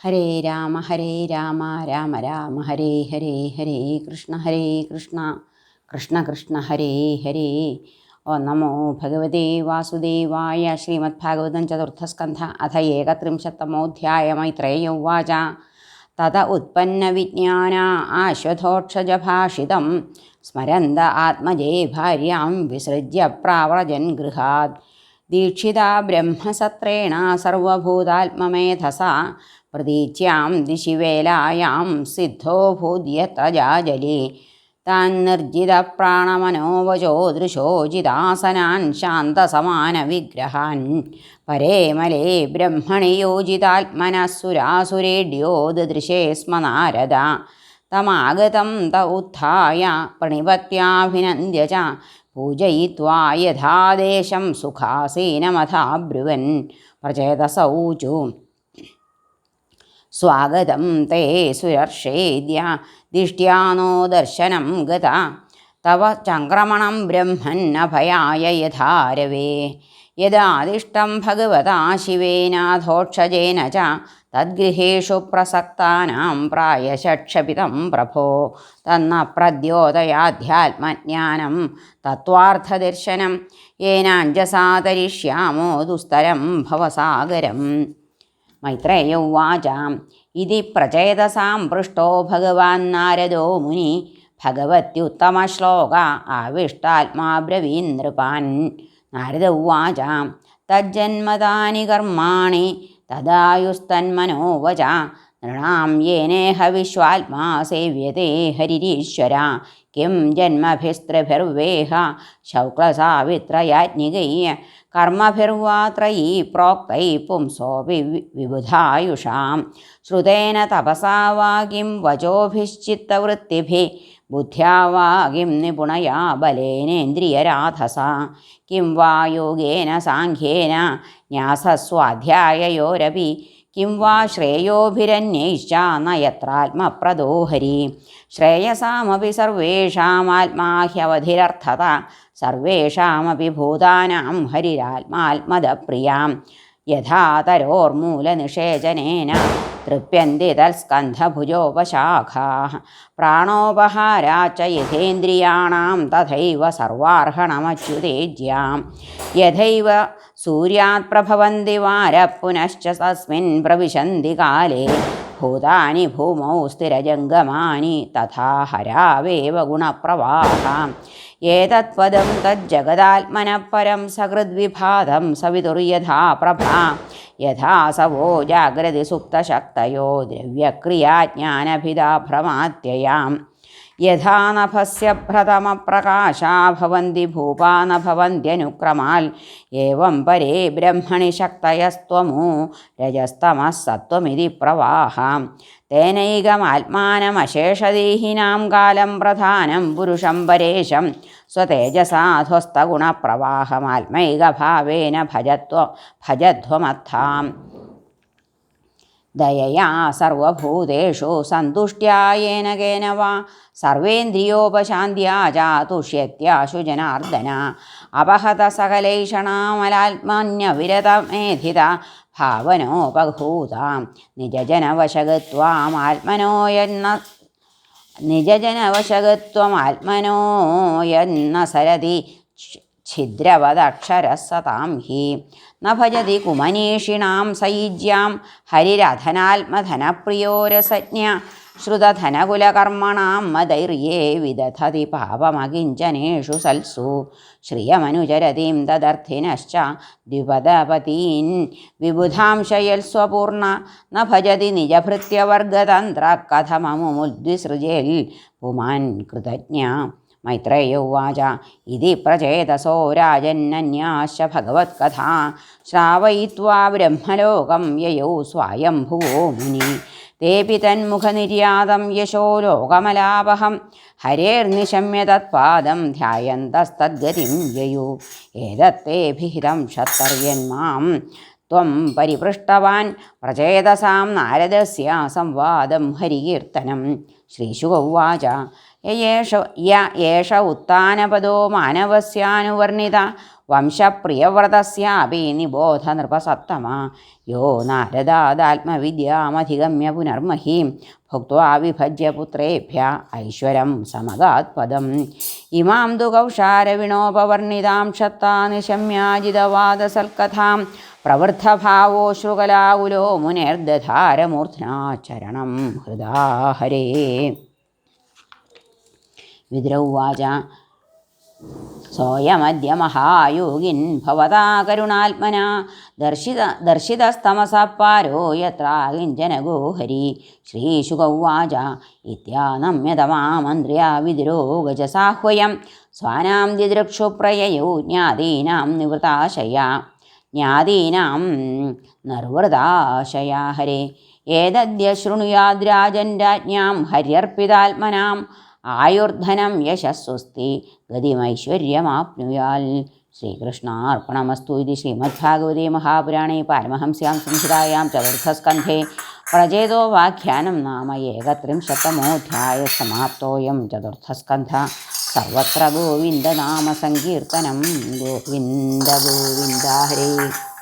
ഹരേ രാമ ഹരേ രാമ രാമ രാമ ഹരേ ഹരേ ഹരേ കൃഷ്ണ ഹരേ കൃഷ്ണ കൃഷ്ണ കൃഷ്ണ ഹരേ ഹരേ ഓ നമോ ഭഗവതേ വാസുദേവായ ശ്രീമദ്ഭാഗവതം ചതുർത്ഥസ്കന്ധ അഥ ഏകത്രിംശത്തമോധ്യായ മൈത്രേയ ഉവാച തത ഉത്പന്നവിജ്ഞാന ആശ്വഥോക്ഷജഭാഷിതം സ്മരന്ത ആത്മജേ ഭാര്യാം വിസൃജ്യ പ്രാവ്രജൻ ഗൃഹാത് ദീക്ഷിത ബ്രഹ്മസത്രേണ സർവഭൂതാത്മമേധസ പ്രതീച്യാം ദിശിവേലായാം സിദ്ധോ ഭൂദ്യത്ര ജാജലി താൻ നിർജിത പ്രാണമനോവചോ ദൃശോജിതാസനാൻ ശാന്തസമാനവിഗ്രഹാൻ. പരേ മലേ ബ്രഹ്മണി യോജിതാത്മനസുരാസുരേഡ്യോ ദൃശേ സ്മ നാരദ. തമാഗതം ത ഉത്ഥായ പ്രണിപത്യാഭിനന്ദ്യ ച. പൂജയിത്വാ യഥാദേശം സുഖാസീനമഥാബ്രുവൻ. പ്രചേതസൗചു സ്വാഗതം തേ സുരർഷേദ്യ ദിഷ്ട്യാനോ ദർശനം ഗത. തവ ചംക്രമണം ബ്രഹ്മന്നഭയായ യഥാരവേ. യദാദിഷ്ടം ഭഗവതാ ശിവേനാഥോക്ഷജേന ച. തദ്ഗൃഹേഷു പ്രസക്താനാം പ്രായശക്ഷപിതം പ്രഭോ. തന്ന പ്രദ്യോതയാധ്യാത്മജ്ഞാനം തത്വാർത്ഥദർശനം യേനാഞ്ജസാതരിഷ്യാമോ ദുസ്തരം ഭവസാഗരം. മൈത്രേയ ഉവാച. ഇതി പ്രചേതസാം പൃഷ്ടോ ഭഗവാൻ നാരദോ മുനി. ഭഗവത്യുത്തമശ്ലോക ആവിഷ്ടാത്മാ ബ്രവീൻ നൃപാൻ. നാരദ ഉവാച. തജ്ജന്മതാനി കർമാണി തദായുസ്തന്മനോവച. നൃണാം യേനേഹ വിശ്വാത്മാ സേവ്യത്തെ ഹരിരീശ്വര. കിം ജന്മഭിസ്ത്രഭിർവേഹ ശൗക്ലസാവിത്രയാജ്ഞികൈ. കർമ്മഭിർവാത്രയീ പ്രോക്തൈ പുംസോപി വിബുധായുഷാം. ശ്രുതേന തപസാ വാ കിം വചോഭിശ്ചിത്തവൃത്തിഭി ബുദ്ധ്യാ വാ കിം നിപുണയാ ബലേനേന്ദ്രിയരാധസ. കിം വാ യോഗേന സാഖ്യേന ന്യാസസ്വാധ്യായയോരപി കിം വാ ശ്രേയോഭിരന്യൈശ്ച നയത്രാത്മപ്രദോഹരി. ശ്രേയസാമപി സർവേഷാമാത്മാഹ്യവധിരർത്ഥത. സർവേഷാമപി ഭൂതാനാം ഹരിരാത്മാത്മദപ്രിയാം. യഥാ തരോർമൂലനിഷേചനേന തൃപ്യന്തി തൽസ്കന്ധഭുജോപശാഖാ പ്രാണോപഹാരാ ച യഥേന്ദ്രിയാണാം തഥൈവ സർവാർഹണമച്യുതേജ്യാം. യഥൈവ സൂര്യാത് പ്രഭവന്തി വാര പുനശ്ച തസ്മിൻ പ്രവിശന്തി കാലേ ഭൂതാനി ഭൂമൗ സ്ഥിരജംഗമാനി തഥാ ഹരാവേവ ഗുണപ്രവാഹാം ഏതത്പദം തജ്ജഗദാത്മനപരം സഹൃദ്വിഭാതം സവിതുർയഥാ പ്രഭാ യഥാ സവോ ജാഗ്രതി സുപ്തശക്തയോ ദ്രവ്യക്രിയാജ്ഞാനഭിതാ യഥാ നഭസ്യ ഭ്രതമപ്രകാശാ ഭവന്തി ഭൂപാ ന ഭവന്ത്യനുക്രമാൽ. ഏവം പരേ ബ്രഹ്മണി ശക്തയസ്ത്വമു രജസ്തമഃ സത്വമിതി പ്രവാഹാം. തേനൈകമാത്മാനമശേഷദേഹിനാം കാലം പ്രധാനം പുരുഷം പരേശം സ്വതേജസാധ്വസ്തഗുണപ്രവാഹമാത്മൈകഭാവേന ഭജത്വ ഭജധ്വമത്ഥാം. ദയയാ സർവഭൂതേഷു സന്തുഷ്ട്യായേന കേന വാ. സർവേന്ദ്രിയോപശാന്ത്യാ ചാതുഷ്യത്യാശു ജനാർദ്ദന അപഹത സകലൈഷണാമലാത്മന്യവിരതമേധിത ഭാവനോപഭൂതാം നിജജനവശകത്വാമാത്മനോ എന്ന നിജജനവശകത്വമാത്മനോ എന്ന സരതി ഛിദ്രവദക്ഷരസതാം ഹി ന ഭജതി കുമനീഷിണാം സൈജ്യാം ഹരിരഥനാത്മധനപ്രിയോരസജ്ഞ ശ്രുതധനകുലകർമ്മണാം മദൈര്യേ വിദധതി പാപമകിഞ്ചനേഷു സൽസു ശ്രിയമനുചരതീം തദർത്ഥിനശ്ച ദ്വിപദപതീൻ വിബുധാംശയൽസ്വപൂർണ ന ഭജതി നിജഭൃത്യവർഗതന്ത്ര കഥമമുദ്വിസൃജേൽ പുമാൻ കൃതജ്ഞ മൈത്രേയ ഉവാച. ഇതി പ്രചേതസോ രാജന്നന്യാശ്ച ഭഗവത്കഥാ. ശ്രാവയിത്വാ ബ്രഹ്മലോകം യയൗ സ്വായംഭുവോ മുനി. തേപി തന്മുഖനിര്യാതം യശോ ലോകമലാപഹം. ഹരേർനിശമ്യ തത്പാദം ധ്യായന്തസ്തദ്ഗതിം യയു. ഏതത്തേഭിഹിതം ഷത്തർയന്മാം ത്വം പരിപൃഷ്ടവാൻ പ്രചേതസാം നാരദസ്യ സംവാദം ഹരികീർത്തനം. ശ്രീശുക ഉവാച. യേഷ യ ഏഷ ഉത്ഥാനപദോ മാനവസ്യാനുവർണിത വംശപ്രിയവ്രതസ്യാപി നിബോധ നൃപസത്തമ യോ നാരദാദാത്മവിദ്യാമധിഗമ്യ പുനർമഹീം ഭുക്വാ വിഭജ്യ പുത്രേഭ്യ ഐശ്വരം സമഗാത് പദം ഇമാം തു കൗഷാരവിണോപവർണിതാം ക്ഷത്താ നിശമ്യാജിതവാദസൽക്കഥാം പ്രവൃദ്ധഭാവോ ശൃഗലാകുലോ മുനേർദധാരമൂർധ്നാ ചരണം ഹൃദാഹരേ വിദ്രൗവാച സോയമദ്യ മഹായോഗിൻ ഭവതാ കരുണാത്മന. ദർശിത ദർശിതസ്തമസ പാരോ യത്ര കിഞ്ചന ഗോഹരി ശ്രീശുകൗവാച ഇത്യാനമ്യതമാമന്ത്രിയ വിദ്രോഗജസാഹ്വയം സ്വാനാം ദിദൃക്ഷുപ്രയയോ ജ്ഞാതീനാം നിവൃതാശയ. ജ്ഞാതീനാം നിർവൃതാശയാ ഹരേ. ഏതദ്യ ശൃണുയാദ്രാജൻ രാജ്ഞാം ഹര്യർപ്പിതാത്മനാം. आयुर्धन यशस्वस्ति गतिमैश्वर्यमाप्नुयाल् श्रीकृष्णार्पणमस्तु इति श्रीमद्भागवते महापुराणे पारमहंस्यां संहितायां चतुर्थस्कन्धे प्रचेतो वाख्यानं नाम एकत्रिंशतमोऽध्यायः समाप्तोऽयं चतुर्थस्कन्धः। सर्वत्र गोविन्दनामसङ्कीर्तनं गोविन्द गोविन्द हरे।